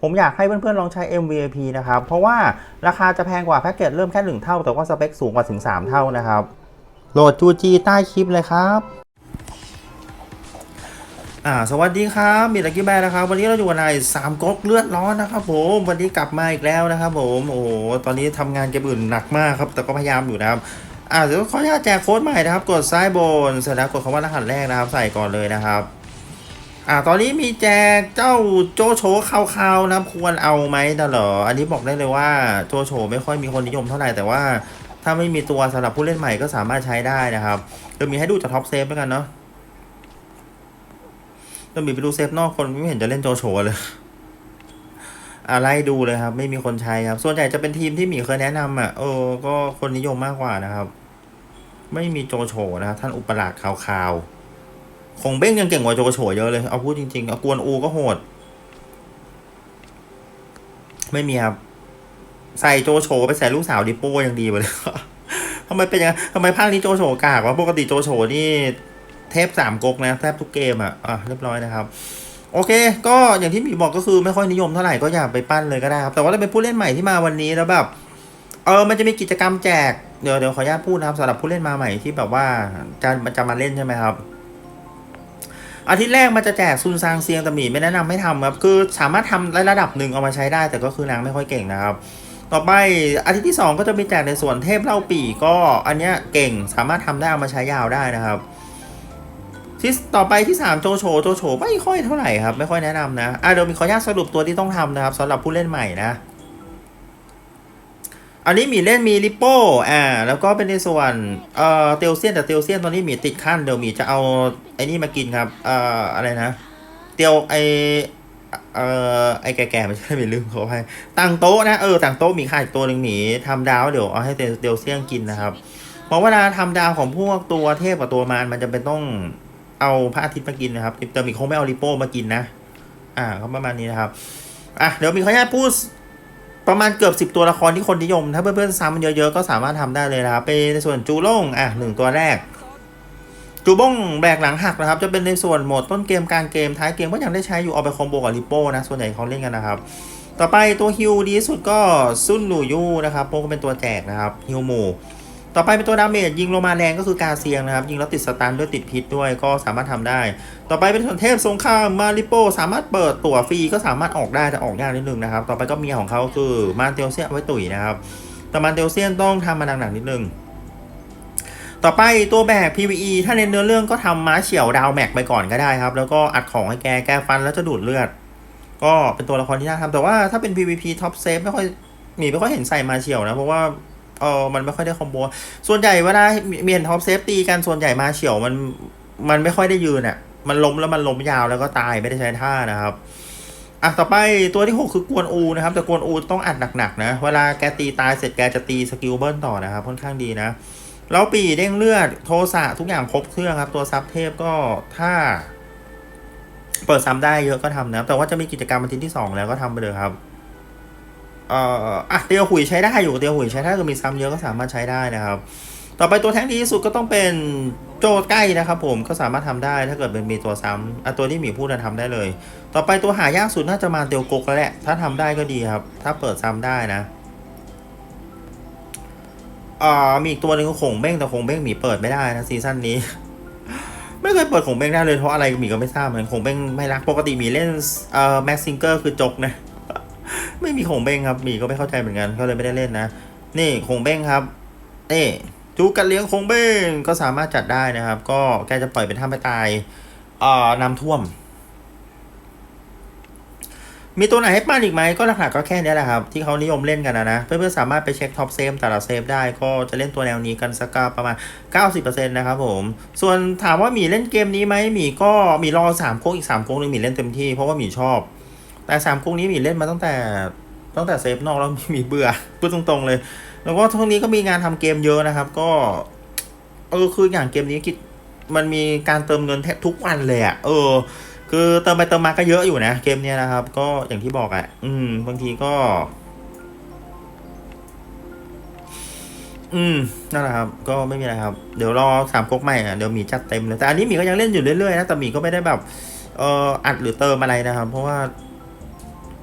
ผมอยากให้เพื่อนๆลองใช้ MVP นะครับ เพราะว่าราคาจะแพงกว่าแพ็กเกจเริ่มแค่ 1 เท่า แต่ว่าสเปคสูงกว่าถึง 3 เท่านะครับ โหลด UG ใต้คลิปเลยครับอ่าสวัสดีครับมีตะกี้แบร์นะครับ วันนี้เราอยู่กันในสามก๊กเลือดร้อนนะครับผมวันนี้กลับมาอีกแล้วนะครับผมโอ้โหตอนนี้ทำงานเกมอื่นหนักมากครับ แต่ก็พยายามอยู่นะครับอ่าเดี๋ยวขออนุญาตแจกโค้ดใหม่นะครับ กดซ้ายบนเสร็จแล้วกดคำว่ารหัสแรกนะครับ ใส่ก่อนเลยนะครับ อ่าตอนนี้มีแจกเจ้าโจโฉคาวๆนะควรเอาไหมนะเหรออันนี้บอกได้เลยว่าโจโฉไม่ค่อยมีคนนิยมเท่าไหร่แต่ว่าถ้าไม่มีตัวสำหรับผู้เล่นใหม่ก็สามารถใช้ได้นะครับเดี๋ยวมีให้ดูจากท็อปเซฟแล้วกันเนาะต้องมีไปดูเซฟนอกคนไม่เห็นจะเล่นโจโฉเลยอะไรดูเลยครับ ไม่มีคนใช้ครับ ส่วนใหญ่จะเป็นทีมที่หมีเคยแนะนำอะเออก็คนนิยมมากกว่านะครับ ไม่มีโจโฉนะครับท่านอุปราชข่าขาวๆ คงเบ้งยังเก่งกว่าโจโฉเยอะเลย เอาพูดจริงๆเอากวนอูก็โหด ไม่มีครับ ใส่โจโฉไปใส่ลูกสาวดิโป้ยังดีไปเลยทำไมเป็นย่างทำไมภาคนี้โจโฉกากวะปกติโจโฉนี่เทปสามก๊กนะแทบทุกเกมอะอะเรียบร้อยนะครับ โอเค ก็อย่างที่มีบอกก็คือไม่ค่อยนิยมเท่าไหร่ก็อย่าไปปั้นเลยก็ได้ครับ แต่ว่าถ้าเป็นผู้เล่นใหม่ที่มาวันนี้แล้วแบบเออมันจะมีกิจกรรมแจกเดี๋ยวเดี๋ยวขออนุญาตพูดนะครับสำหรับผู้เล่นมาใหม่ที่แบบว่าจะจะมาเล่นใช่ไหมครับ อาทิตย์แรกมันจะแจกซุนซางเซียงแต่หมีไม่แนะนำให้ทำครับ คือสามารถทำได้ระดับหนึ่งเอามาใช้ได้ แต่ก็คือนางไม่ค่อยเก่งนะครับ ต่อไปอาทิตย์ที่ 2 ก็จะมีแจกในส่วนเทพเล่าปีก็อันเนี้ยเก่งสามารถทำได้เอามาใช้ยาวได้นะครับที่ต่อไปที่ 3 โจโฉโจโฉไม่ค่อยเท่าไหร่ครับ ไม่ค่อยแนะนำนะอะเดี๋ยวมีขออนุญาตสรุปตัวที่ต้องทำนะครับสำหรับผู้เล่นใหม่นะ อันนี้มีเล่นมีลิปโป้อ่าแล้วก็เป็นในส่วนเอ่อเตลเซียนแต่เตลเซียนตอนนี้มีติดขั้นเดี๋ยวมีจะเอาไอ้นี่มากินครับเอ่ออะไรนะเตียวไอเอ่อไอแก่ๆไม่ใช่มีลืมเขาให้ตั้งโต๊ะนะเออตั้งโต๊ะมีค่าอีกตัวหนึ่งหมีทำดาวเดี๋ยวเอาให้เตียวเซียนกินนะครับเพราะเวลาทำดาวของพวกตัวเทพกับตัวมารมันจะเป็นต้องเอาพระอาทิตย์มากินนะครับแต่มีคงไม่เอาลิโป้มากินนะ อ่าก็ประมาณนี้นะครับอะเดี๋ยวมีขออนุญาตพูด ประมาณเกือบสิบตัวละครที่คนนิยม ถ้าเพื่อนๆซ้ำมันเยอะๆ ก็สามารถทำได้เลยนะครับ เป็นในส่วนจูโล่งอะหนึ่งตัวแรก จูบ้งแบกหลังหักนะครับ จะเป็นในส่วนโหมดต้นเกมกลางเกมท้ายเกมก็ยังได้ใช้อยู่เอาไปคอมโบกับลิโป้นะ ส่วนใหญ่เขาเล่นกันนะครับ ต่อไปตัวฮิวดีสุดก็ซุนหลูยูนะครับโปก็เป็นตัวแจกนะครับฮิวหมู ต่อไปเป็นตัวดาเมจยิงลงมาแรงก็คือกาเซียงนะครับ ยิงแล้วติดสตันด้วยติดพิษด้วยก็สามารถทำได้ ต่อไปเป็นส่วนเทพสงครามมาริโปสามารถเปิดตั๋วฟรีก็สามารถออกได้แต่ออกยากนิดนึงนะครับ ต่อไปก็เมียของเขาคือมาเตลเซียนไว้ตุ๋ยนะครับแต่มาเตลเซียนต้องทำมาหนักๆนิดนึงต่อไปตัวแบก PVE ถ้าเน้นเนื้อเรื่องก็ทำม้าเฉียวดาวแม็กไปก่อนก็ได้ครับ แล้วก็อัดของให้แกแกฟันแล้วจะดูดเลือด ก็เป็นตัวละครที่น่าทำแต่ว่าถ้าเป็น PVP ท็อปเซฟไม่ค่อยหมีไม่ค่อยเห็นใส่มาเฉียวนะ เพราะว่า เออมันไม่ค่อยได้คอมโบ ส่วนใหญ่เวลามีเห็นท็อปเซฟตีกันส่วนใหญ่มาเฉียวมันมันไม่ค่อยได้ยืนอะ มันล้มแล้วมันล้มยาวแล้วก็ตายไม่ได้ใช้ท่านะครับอะต่อไปตัวที่ 6 คือกวนอูนะครับ แต่กวนอูต้องอัดหนักๆนะ เวลาแกตีตายเสร็จแกจะตีสกิลเบิลต่อนะครับ ค่อนข้างดีนะแล้วปีเด้งเลือดโทสะทุกอย่างครบเครื่องครับ ตัวซับเทพก็ถ้า เปิดซ้ำได้เยอะก็ทำนะแต่ว่าจะมีกิจกรรมวันที่ที่ 2 แล้วก็ทำไปเลยครับ เอ่ออะเตียวหุยใช้ได้อยู่เตียวหุยใช้ได้ก็มีซ้ำเยอะก็สามารถใช้ได้นะครับ ต่อไปตัวแท้งดีที่สุดก็ต้องเป็นโจใกล้นะครับ ผมก็สามารถทำได้ถ้าเกิดเป็นมีตัวซ้ำอะตัวที่หมีพูดนะทำได้เลย ต่อไปตัวหายากสุดน่าจะมาเตียวกกแล้วแหละถ้าทำได้ก็ดีครับ ถ้าเปิดซ้ำได้นะอ่ามีอีกตัวหนึ่งก็คงเบ้งแต่คงเบ้งหมีเปิดไม่ได้นะซีซั่นนี้ ไม่เคยเปิดคงเบ้งได้เลยเพราะอะไรหมีก็ไม่ทราบเหมือนคงเบ้งไม่รักปกติหมีเล่นเอ่อแม็กซิงเกอร์คือจกนะ ไม่มีคงเบ้งครับ มีก็ไม่เข้าใจเหมือนกันก็เลยไม่ได้เล่นนะ นี่คงเบ้งครับนี่จูกันเลี้ยงคงเบ้งก็สามารถจัดได้นะครับ ก็แกจะปล่อยเป็นท่าไม่ตายเอ่อน้ำท่วม มีตัวไหนให้ปั้นอีกไหมก็หลักๆก็แค่นี้แหละครับ ที่เขานิยมเล่นกันนะนะ เพื่อนๆสามารถไปเช็คท็อปเซฟแต่ละเซฟได้ก็จะเล่นตัวแนวนี้กันสักประมาณ 90%นะครับผม ส่วนถามว่าหมีเล่นเกมนี้ไหมหมีก็มีรอ3โค้งอีก3โค้งหนึงหมีเล่นเต็มที่เพราะว่าหมีชอบ แต่3โค้งนี้หมีเล่นมาตั้งแต่ตั้งแต่เซฟนอกแล้วมีเบื่อพูดตรงๆเลย แล้วก็ช่วงนี้ก็มีงานทำเกมเยอะนะครับ ก็ เออคืออย่างเกมนี้คิดมันมีการเติมเงินแทบทุกวันเลยอะ่ะ เออ คือเติมไปเติมมาก็เยอะอยู่นะเกมเนี้ยนะครับ ก็อย่างที่บอกอะ่ะ อืม บางทีก็ อืมนั่นแหละครับ ก็ไม่มีอะไรครับ เดี๋ยวรอสามก๊กใหม่อะเดี๋ยวหมีจัดเต็มเลยแต่อันนี้หมีก็ยังเล่นอยู่เรื่อยๆนะแต่หมีก็ไม่ได้แบบ เอ่ออัดหรือเติมอะไรนะครับ เพราะว่า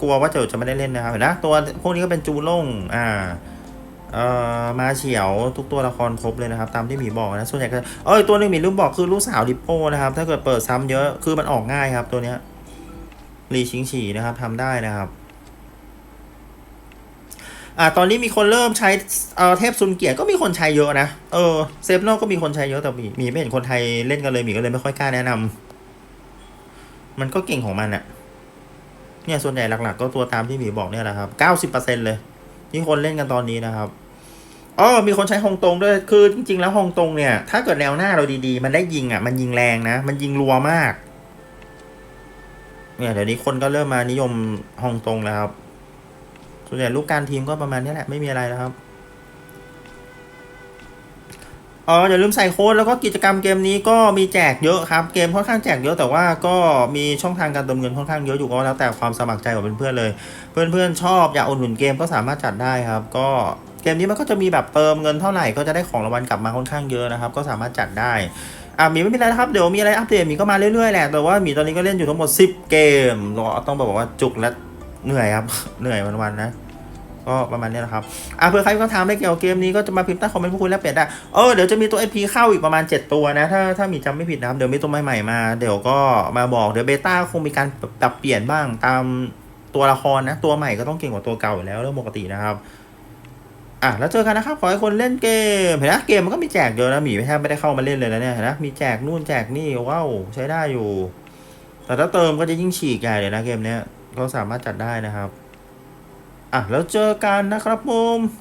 กลัวว่าเจอจะไม่ได้เล่นนะครับเห็นนะตัวพวกนี้ก็เป็นจูล่งอ่าเอ่อมาเฉียวทุกตัวละครครบเลยนะครับตามที่หมีบอกนะส่วนใหญ่ก็เอ้ยตัวหนึ่งหมีลืมบอกคือลูกสาวดิปโป้นะครับ ถ้าเกิดเปิดซ้ำเยอะคือมันออกง่ายครับตัวเนี้ยรีชิงฉีนะครับทำได้นะครับอ่าตอนนี้มีคนเริ่มใช้เอ่อเทพซุนเกียรติก็มีคนใช้เยอะนะเออเซฟโนอกก็มีคนใช้เยอะแต่มีมีไม่เห็นคนไทยเล่นกันเลยหมีก็เลยไม่ค่อยกล้าแนะนำมันก็เก่งของมันอะ เนี่ยส่วนใหญ่หลักๆ ก็ตัวตามที่หมีบอกเนี่ยแหละครับเก้าสิบเปอร์เซ็นเลยที่คนเล่นกันตอนนี้นะครับอ๋อมีคนใช้ฮงตงด้วยคือจริง ๆ แล้วฮงตงเนี่ย ถ้าเกิดแนวหน้าเราดีๆ มันได้ยิงอะ มันยิงแรงนะ มันยิงรัวมาก เนี่ยเดี๋ยวนี้คนก็เริ่มมานิยมฮงตงแล้วครับส่วนใหญ่ลูกการทีมก็ประมาณนี้แหละไม่มีอะไรแล้วครับ อ๋ออย่าลืมใส่โค้ดแล้วก็กิจกรรมเกมนี้ก็มีแจกเยอะครับ เกมค่อนข้างแจกเยอะแต่ว่าก็มีช่องทางการเติมเงินค่อนข้างเยอะอยู่ก็แล้วแต่ความสมัครใจของเพื่อนๆเลย เพื่อนๆชอบอยากอุดหนุนเกมก็สามารถจัดได้ครับ ก็เกมนี้มันก็จะมีแบบเติมเงินเท่าไหร่ก็จะได้ของรางวัลกลับมาค่อนข้างเยอะนะครับ ก็สามารถจัดได้อะมีไม่เป็นไรนะครับ เดี๋ยวมีอะไรอัปเดตมีก็มาเรื่อยๆแหละแต่ว่ามีตอนนี้ก็เล่นอยู่ทั้งหมด 10 เกมเรอต้องบอกว่าจุกและเหนื่อยครับเหนื่อยวันๆนะ ก็ประมาณนี้นะครับอะเผื่อใครมีคำถามเกี่ยวกับเกมนี้ก็จะมาพิมพ์ใต้คอมเมนต์พูดคุยแลกเปลี่ยนได้เออเดี๋ยวจะมีตัว IP เข้าอีกประมาณ 7 ตัวนะ ถ้าถ้ามีจำไม่ผิดนะครับ เดี๋ยวมีตัวใหม่ๆมา เดี๋ยวก็มาบอกเดี๋ยวเบต้าคงมีการปรับเปลี่ยนบ้างตามตัวละครนะ ตัวใหม่ก็ต้องเก่งกว่าตัวเก่าอยู่แล้วเรื่องปกตินะครับอะแล้วเจอกันนะครับขอให้คนเล่นเกมเห็นนะเกมมันก็มีแจกเยอะนะหมีไม่แทบไม่ได้เข้ามาเล่นเลยนะเนี่ยเห็นนะมีแจกนู่นแจกนี่ว้าวใช้ได้อยู่ แต่ถ้าเติมก็จะยิ่งฉีกใหญ่เลยนะเกมเนี้ยก็สามารถจัดได้นะครับ อะแล้วเจอกันนะครับผม